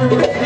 şimdi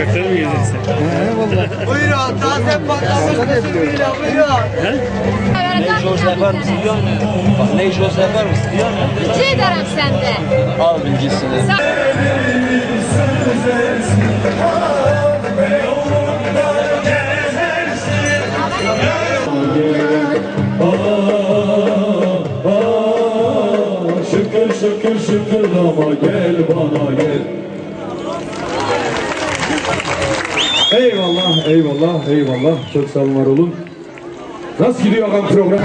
Köfte mi yedin sen? Buyurun, taze patlamış bira, buyurun. Ne iş olsa yapar mısın biliyor musun? Bak ne iş olsa yapar mısın biliyor musun? Rica ederim sende. Al bilgisini. Şükür şükür şükür ama gel bana gel Eyvallah, eyvallah, eyvallah. Çok sağ olun, var olun. Nasıl gidiyor ağam program?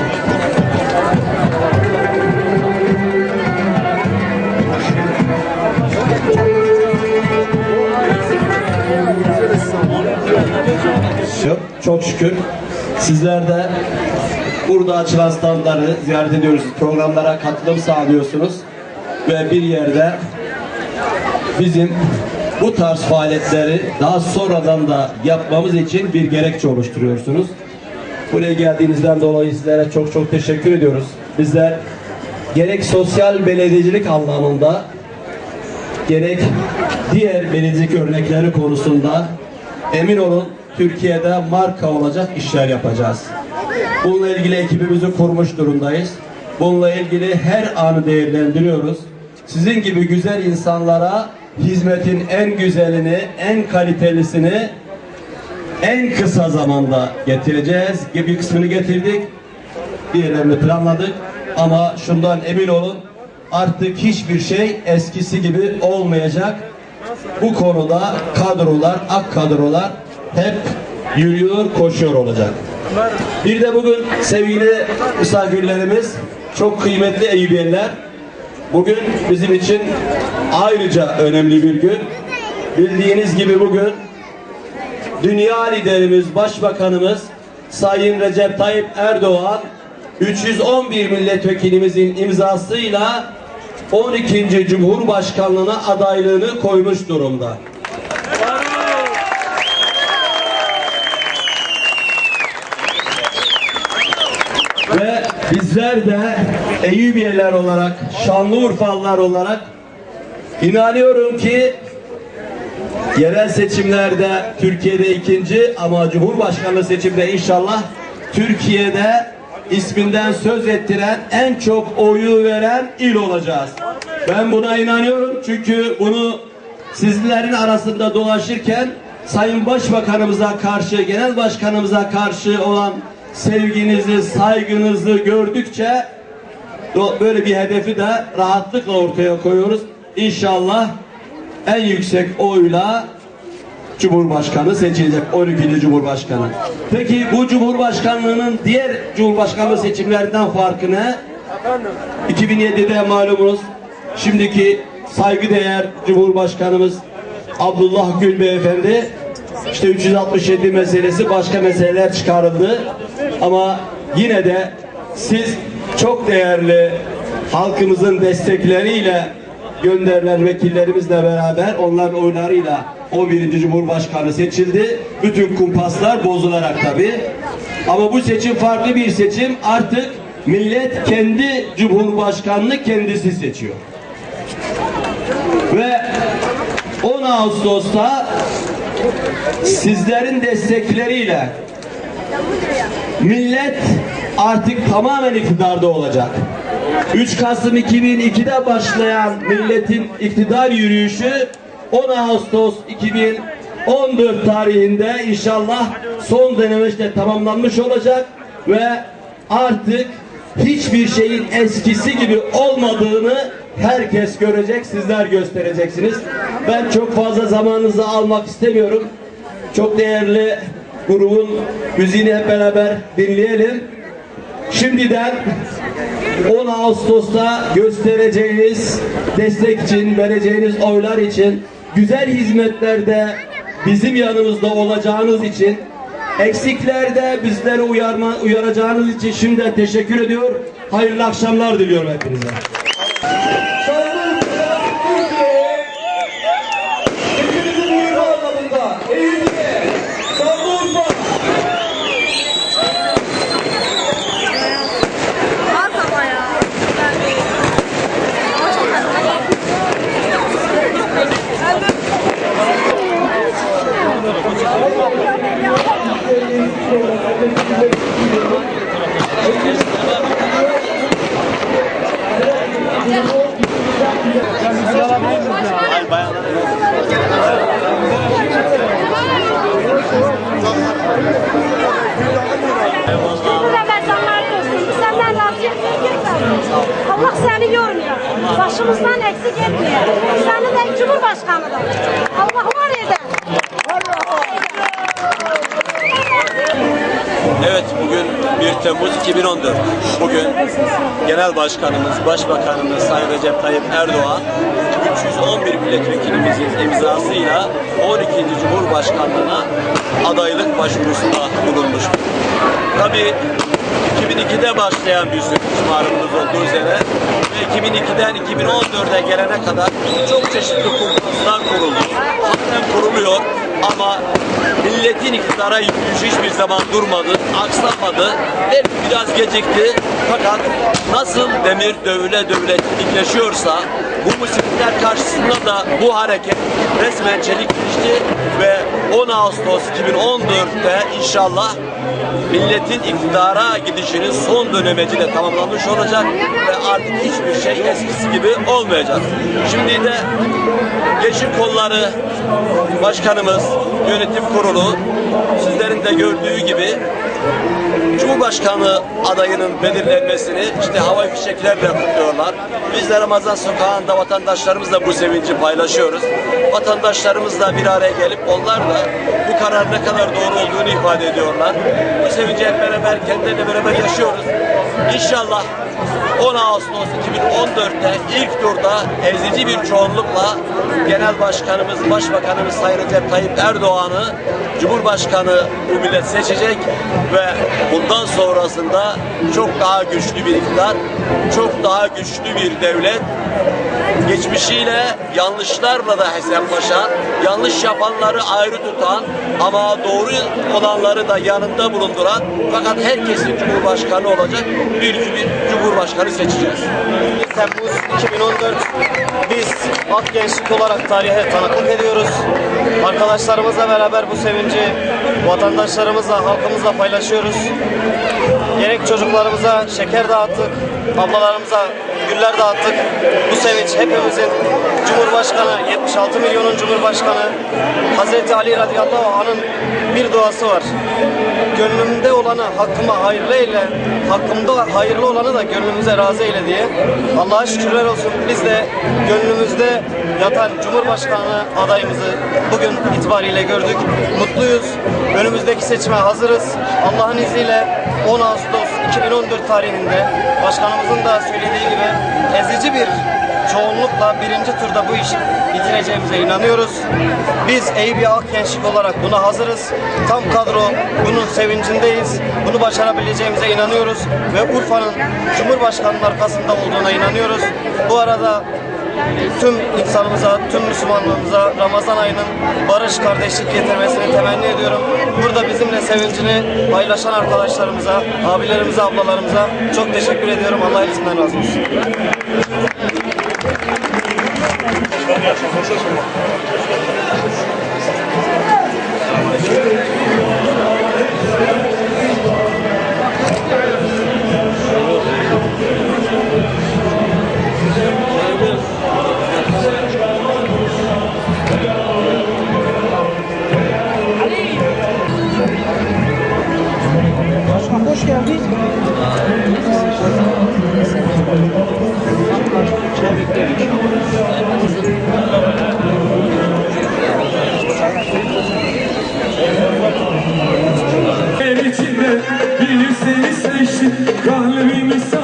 Çok, çok şükür sizler de burada açılan standları ziyaret ediyoruz. Programlara katılım sağlıyorsunuz. Ve bir yerde bizim bu tarz faaliyetleri daha sonradan da yapmamız için bir gerekçe oluşturuyorsunuz. Buraya geldiğinizden dolayı sizlere çok çok teşekkür ediyoruz. Bizler gerek sosyal belediyecilik anlamında gerek diğer belediyecilik örnekleri konusunda emin olun Türkiye'de marka olacak işler yapacağız. Bununla ilgili ekibimizi kurmuş durumdayız. Bununla ilgili her anı değerlendiriyoruz. Sizin gibi güzel insanlara hizmetin en güzelini, en kalitelisini en kısa zamanda getireceğiz. Bir kısmını getirdik. Diğerlerini planladık. Ama şundan emin olun artık hiçbir şey eskisi gibi olmayacak. Bu konuda kadrolar, ak kadrolar hep yürüyor, koşuyor olacak. Bir de bugün sevgili misafirlerimiz, çok kıymetli Eyyubiyeler. Bugün bizim için ayrıca önemli bir gün. Bildiğiniz gibi bugün dünya liderimiz, başbakanımız Sayın Recep Tayyip Erdoğan 311 milletvekilimizin imzasıyla 12. Cumhurbaşkanlığına adaylığını koymuş durumda. Ve bizler de Eyyubiyeler olarak, Şanlıurfalılar olarak inanıyorum ki yerel seçimlerde Türkiye'de ikinci ama Cumhurbaşkanlığı seçimde inşallah Türkiye'de isminden söz ettiren en çok oyu veren il olacağız. Ben buna inanıyorum çünkü bunu sizlerin arasında dolaşırken Sayın Başbakanımıza karşı, Genel Başkanımıza karşı olan sevginizi, saygınızı gördükçe böyle bir hedefi de rahatlıkla ortaya koyuyoruz. İnşallah en yüksek oyla Cumhurbaşkanı seçilecek 12. Cumhurbaşkanı. Peki bu Cumhurbaşkanlığının diğer Cumhurbaşkanlığı seçimlerinden farkı ne? 2007'de malumunuz şimdiki saygıdeğer Cumhurbaşkanımız Abdullah Gül Beyefendi işte 367 meselesi başka meseleler çıkarıldı. Ama yine de siz çok değerli halkımızın destekleriyle gönderilen vekillerimizle beraber onların oylarıyla 11. Cumhurbaşkanı seçildi. Bütün kumpaslar bozularak tabii. Ama bu seçim farklı bir seçim. Artık millet kendi cumhurbaşkanını kendisi seçiyor. Ve 10 Ağustos'ta sizlerin destekleriyle millet artık tamamen iktidarda olacak. 3 Kasım 2002'de başlayan milletin iktidar yürüyüşü 10 Ağustos 2014 tarihinde inşallah son denemeçte tamamlanmış olacak ve artık hiçbir şeyin eskisi gibi olmadığını herkes görecek, sizler göstereceksiniz. Ben çok fazla zamanınızı almak istemiyorum. Çok değerli grubun müziğini hep beraber dinleyelim. Şimdiden 10 Ağustos'ta göstereceğiniz destek için, vereceğiniz oylar için, güzel hizmetlerde bizim yanımızda olacağınız için, eksiklerde bizleri uyarma, uyaracağınız için şimdiden teşekkür ediyor. Hayırlı akşamlar diliyorum hepinize. Hepinizin buyurma anlamında. Eğilme. Şanlıurfa. Bu Ramazanlar olsun. Senden razı Allah seni yormuyor. Başımızdan eksik etmiyor. Seni de Cumhurbaşkanı da. Allah var eder. Evet bugün 1 Temmuz 2014. Bugün Genel Başkanımız, Başbakanımız Sayın Recep Tayyip Erdoğan 311 milletvekilimizin imzasıyla 12. Cumhurbaşkanlığına adaylık başvurusunda bulunmuştur. Tabii 2002'de başlayan bir süreç malumunuz olduğu üzere ve 2002'den 2014'e gelene kadar çok çeşitli kumpaslar kuruldu. Halen kuruluyor ama milletin iktidara yürüyüşü hiçbir zaman durmadı, aksamadı. Belki biraz gecikti fakat nasıl demir dövüle dövüle çelikleşiyorsa bu musibetler karşısında da bu hareket resmen çelikleşti ve 10 Ağustos 2014'te inşallah milletin iktidara gidişinin son dönemeci de tamamlanmış olacak ve artık hiçbir şey eskisi gibi olmayacak. Şimdi de Gençlik Kolları Başkanımız, Yönetim Kurulu sizlerin de gördüğü gibi Cumhurbaşkanı adayının belirlenmesini işte havai fişeklerle kutluyorlar. Biz de Ramazan sokağında vatandaşlarımızla bu sevinci paylaşıyoruz. Vatandaşlarımızla bir araya gelip onlar da bu karar ne kadar doğru olduğunu ifade ediyorlar. Bu sevinci hep beraber kendileriyle beraber yaşıyoruz. İnşallah 10 Ağustos 2014'te ilk turda ezici bir çoğunlukla Genel Başkanımız, Başbakanımız Sayın Recep Tayyip Erdoğan'ı Cumhurbaşkanı bu millet seçecek ve bundan sonrasında çok daha güçlü bir iktidar, çok daha güçlü bir devlet, geçmişiyle yanlışlarla da hesaplaşan, yanlış yapanları ayrı tutan ama doğru olanları da yanında bulunduran fakat herkesin Cumhurbaşkanı olacak bir, bir Cumhurbaşkanı seçeceğiz. Temmuz 2014 biz Ak Gençlik olarak tarihe tanıklık ediyoruz. Arkadaşlarımızla beraber bu sevinci vatandaşlarımızla, halkımızla paylaşıyoruz. Gerek çocuklarımıza şeker dağıttık, ablalarımıza güller dağıttık. Bu sevinç hepimizin Cumhurbaşkanı, 76 milyonun Cumhurbaşkanı Hazreti Ali radıyallahu anh'ın bir duası var. Gönlümde olanı hakkıma hayırlı eyle, hakkımda hayırlı olanı da gönlümüze razı eyle diye. Allah'a şükürler olsun biz de gönlümüzde yatan Cumhurbaşkanı adayımızı bugün itibariyle gördük. Mutluyuz. Önümüzdeki seçime hazırız. Allah'ın izniyle 10 Ağustos 2014 tarihinde başkanımızın da söylediği gibi ezici bir çoğunlukla birinci turda bu işi bitireceğimize inanıyoruz. Biz Eyüp Ak Gençlik olarak buna hazırız. Tam kadro bunun sevincindeyiz. Bunu başarabileceğimize inanıyoruz ve Urfa'nın Cumhurbaşkanı'nın arkasında olduğuna inanıyoruz. Bu arada tüm insanımıza, tüm Müslümanlığımıza Ramazan ayının barış, kardeşlik getirmesini temenni ediyorum. Burada bizimle sevincini paylaşan arkadaşlarımıza, abilerimize, ablalarımıza çok teşekkür ediyorum. Allah hepsinden razı olsun. El içinde bir seni seçtim Kalbimi sana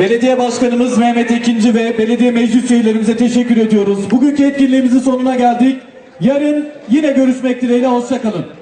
Belediye Başkanımız Mehmet Ekinci ve belediye meclis üyelerimize teşekkür ediyoruz. Bugünkü etkinliğimizin sonuna geldik. Yarın yine görüşmek dileğiyle hoşçakalın.